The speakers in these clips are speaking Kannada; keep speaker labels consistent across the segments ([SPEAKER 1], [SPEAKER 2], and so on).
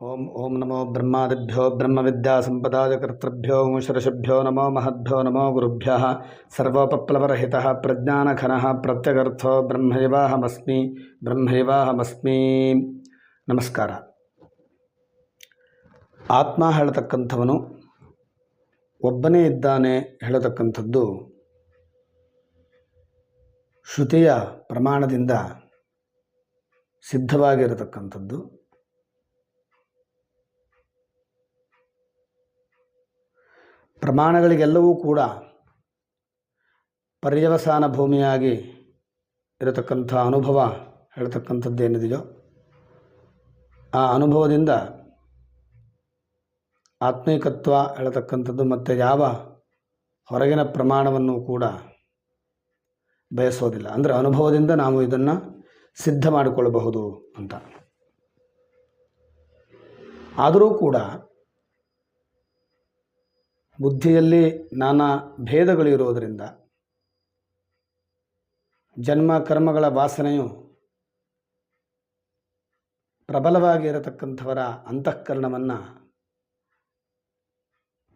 [SPEAKER 1] ಓಂ ಓಂ ನಮೋ ಬ್ರಹ್ಮಾದಿಭ್ಯೋ ಬ್ರಹ್ಮವಿದ್ಯಾಸಂಪದಾಯಕರ್ತೃಭ್ಯೋ ಷರಷಭ್ಯೋ ನಮೋ ಮಹದ್ಭ್ಯೋ ನಮೋ ಗುರುಭ್ಯ ಸರ್ವೋಪಪ್ಲವರಹಿತ ಪ್ರಜ್ಞಾನಘನ ಪ್ರತ್ಯಗರ್ಥೋ ಬ್ರಹ್ಮೈವಾಹಮಸ್ಮಿ ಬ್ರಹ್ಮೈವಾಹಮಸ್ಮಿ ನಮಸ್ಕಾರ ಆತ್ಮ ಹೇಳತಕ್ಕಂಥವನು ಒಬ್ಬನೇ ಇದ್ದಾನೆ ಹೇಳತಕ್ಕಂಥದ್ದು ಶ್ರುತಿಯ ಪ್ರಮಾಣದಿಂದ ಸಿದ್ಧವಾಗಿರತಕ್ಕಂಥದ್ದು. ಪ್ರಮಾಣಗಳಿಗೆಲ್ಲವೂ ಕೂಡ ಪರ್ಯವಸಾನ ಭೂಮಿಯಾಗಿ ಇರತಕ್ಕಂಥ ಅನುಭವ ಹೇಳ್ತಕ್ಕಂಥದ್ದೇನಿದೆಯೋ ಆ ಅನುಭವದಿಂದ ಆತ್ಮೀಕತ್ವ ಹೇಳತಕ್ಕಂಥದ್ದು ಮತ್ತು ಯಾವ ಹೊರಗಿನ ಪ್ರಮಾಣವನ್ನು ಕೂಡ ಬಯಸೋದಿಲ್ಲ. ಅಂದರೆ ಅನುಭವದಿಂದ ನಾವು ಇದನ್ನು ಸಿದ್ಧ ಮಾಡಿಕೊಳ್ಳಬಹುದು ಅಂತ. ಆದರೂ ಕೂಡ ಬುದ್ಧಿಯಲ್ಲಿ ನಾನಾ ಭೇದಗಳಿರೋದರಿಂದ ಜನ್ಮ ಕರ್ಮಗಳ ವಾಸನೆಯು ಪ್ರಬಲವಾಗಿ ಇರತಕ್ಕಂಥವರ ಅಂತಃಕರಣವನ್ನು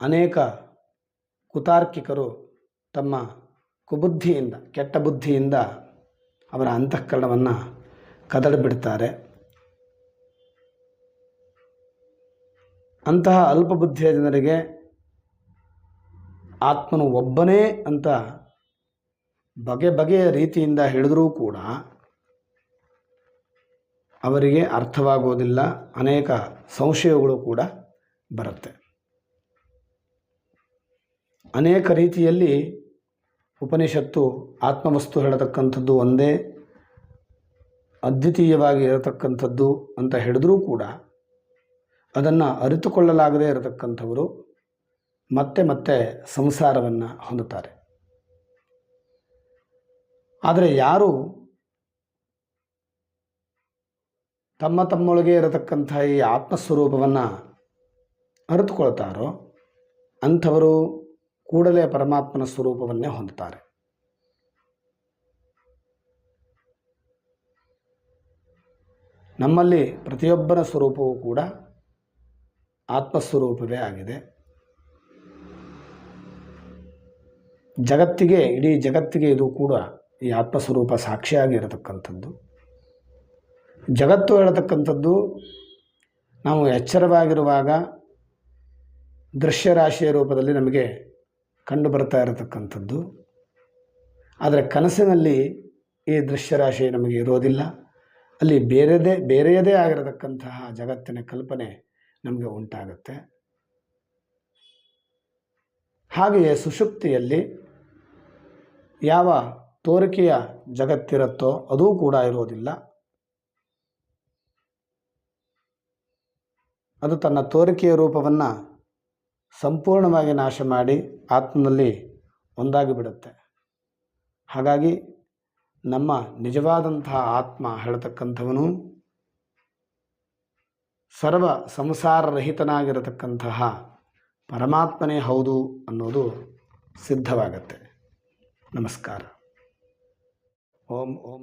[SPEAKER 1] ಅನೇಕ ಕುತಾರ್ಕಿಕರು ತಮ್ಮ ಕುಬುದ್ಧಿಯಿಂದ, ಕೆಟ್ಟ ಬುದ್ಧಿಯಿಂದ ಅವರ ಅಂತಃಕರಣವನ್ನು ಕದಡಿಬಿಡ್ತಾರೆ. ಅಂತಹ ಅಲ್ಪ ಬುದ್ಧಿಯ ಜನರಿಗೆ ಆತ್ಮನು ಒಬ್ಬನೇ ಅಂತ ಬಗೆ ಬಗೆಯ ರೀತಿಯಿಂದ ಹೇಳಿದರೂ ಕೂಡ ಅವರಿಗೆ ಅರ್ಥವಾಗೋದಿಲ್ಲ. ಅನೇಕ ಸಂಶಯಗಳು ಕೂಡ ಬರುತ್ತೆ. ಅನೇಕ ರೀತಿಯಲ್ಲಿ ಉಪನಿಷತ್ತು ಆತ್ಮವಸ್ತು ಹೇಳತಕ್ಕಂಥದ್ದು ಒಂದೇ, ಅದ್ವಿತೀಯವಾಗಿ ಇರತಕ್ಕಂಥದ್ದು ಅಂತ ಹೇಳಿದರೂ ಕೂಡ ಅದನ್ನು ಅರಿತುಕೊಳ್ಳಲಾಗದೇ ಇರತಕ್ಕಂಥವರು ಮತ್ತೆ ಮತ್ತೆ ಸಂಸಾರವನ್ನು ಹೊಂದುತ್ತಾರೆ. ಆದರೆ ಯಾರು ತಮ್ಮ ತಮ್ಮೊಳಗೆ ಇರತಕ್ಕಂಥ ಈ ಆತ್ಮಸ್ವರೂಪವನ್ನು ಅರಿತುಕೊಳ್ತಾರೋ ಅಂಥವರು ಕೂಡಲೇ ಪರಮಾತ್ಮನ ಸ್ವರೂಪವನ್ನೇ ಹೊಂದುತ್ತಾರೆ. ನಮ್ಮಲ್ಲಿ ಪ್ರತಿಯೊಬ್ಬರ ಸ್ವರೂಪವೂ ಕೂಡ ಆತ್ಮಸ್ವರೂಪವೇ ಆಗಿದೆ. ಜಗತ್ತಿಗೆ, ಇಡೀ ಜಗತ್ತಿಗೆ ಇದು ಕೂಡ ಈ ಆತ್ಮಸ್ವರೂಪ ಸಾಕ್ಷಿಯಾಗಿ ಇರತಕ್ಕಂಥದ್ದು. ಜಗತ್ತು ಹೇಳತಕ್ಕಂಥದ್ದು, ನಾವು ಎಚ್ಚರವಾಗಿರುವಾಗ ದೃಶ್ಯರಾಶಿಯ ರೂಪದಲ್ಲಿ ನಮಗೆ ಕಂಡು ಬರ್ತಾ ಇರತಕ್ಕಂಥದ್ದು. ಆದರೆ ಕನಸಿನಲ್ಲಿ ಈ ದೃಶ್ಯರಾಶಿ ನಮಗೆ ಇರೋದಿಲ್ಲ. ಅಲ್ಲಿ ಬೇರೆದೇ, ಬೇರೆಯದೇ ಆಗಿರತಕ್ಕಂತಹ ಜಗತ್ತಿನ ಕಲ್ಪನೆ ನಮಗೆ ಉಂಟಾಗುತ್ತೆ. ಹಾಗೆಯೇ ಸುಷುಪ್ತಿಯಲ್ಲಿ ಯಾವ ತೋರಿಕೆಯ ಜಗತ್ತಿರುತ್ತೋ ಅದೂ ಕೂಡ ಇರೋದಿಲ್ಲ. ಅದು ತನ್ನ ತೋರಿಕೆಯ ರೂಪವನ್ನು ಸಂಪೂರ್ಣವಾಗಿ ನಾಶ ಮಾಡಿ ಆತ್ಮನಲ್ಲಿ ಒಂದಾಗಿ ಬಿಡುತ್ತೆ ಹಾಗಾಗಿ ನಮ್ಮ ನಿಜವಾದಂತಹ ಆತ್ಮ ಹೇಳತಕ್ಕಂಥವನು ಸರ್ವ ಸಂಸಾರರಹಿತನಾಗಿರತಕ್ಕಂತಹ ಪರಮಾತ್ಮನೇ ಹೌದು ಅನ್ನೋದು ಸಿದ್ಧವಾಗತ್ತೆ. ನಮಸ್ಕಾರ ಓಂ ಓಂ